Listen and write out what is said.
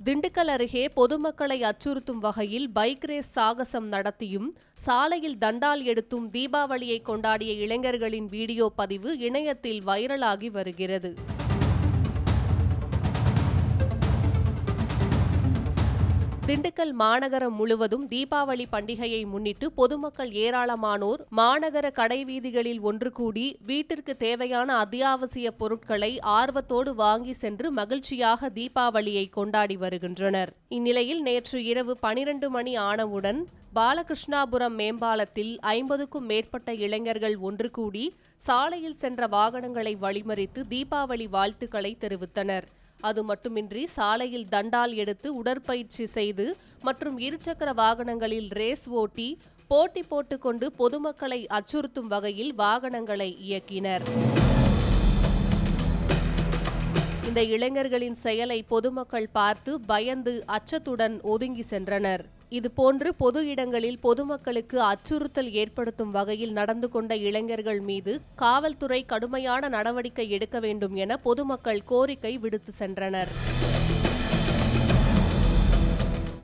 திண்டுக்கல் அருகே பொதுமக்களை அச்சுறுத்தும் வகையில் பைக் ரேஸ் சாகசம் நடத்தியும் சாலையில் தண்டால் எடுத்தும் தீபாவளியை கொண்டாடிய இளைஞர்களின் வீடியோ பதிவு இணையத்தில் வைரலாகி வருகிறது. திண்டுக்கல் மாநகரம் முழுவதும் தீபாவளி பண்டிகையை முன்னிட்டு பொதுமக்கள் ஏராளமானோர் மாநகர கடைவீதிகளில் ஒன்று கூடி வீட்டிற்கு தேவையான அத்தியாவசிய பொருட்களை ஆர்வத்தோடு வாங்கி சென்று மகிழ்ச்சியாக தீபாவளியை கொண்டாடி வருகின்றனர். இந்நிலையில் நேற்று இரவு பனிரண்டு மணி ஆனவுடன் பாலகிருஷ்ணாபுரம் மேம்பாலத்தில் ஐம்பதுக்கும் மேற்பட்ட இளைஞர்கள் ஒன்று கூடி சாலையில் சென்ற வாகனங்களை வழிமறித்து தீபாவளி வாழ்த்துக்களை தெரிவித்தனர். அது மட்டுமின்றி சாலையில் தண்டால் எடுத்து உடற்பயிற்சி செய்து மற்றும் இருசக்கர வாகனங்களில் ரேஸ் ஓட்டி போட்டி போட்டுக்கொண்டு பொதுமக்களை அச்சுறுத்தும் வகையில் வாகனங்களை இயக்கினர். இந்த இளைஞர்களின் செயலை பொதுமக்கள் பார்த்து பயந்து அச்சத்துடன் ஒதுங்கி சென்றனர். இதுபோன்று பொது இடங்களில் பொதுமக்களுக்கு அச்சுறுத்தல் ஏற்படுத்தும் வகையில் நடந்து கொண்ட இளைஞர்கள் மீது காவல்துறை கடுமையான நடவடிக்கை எடுக்க வேண்டும் என பொதுமக்கள் கோரிக்கை விடுத்து சென்றனர்.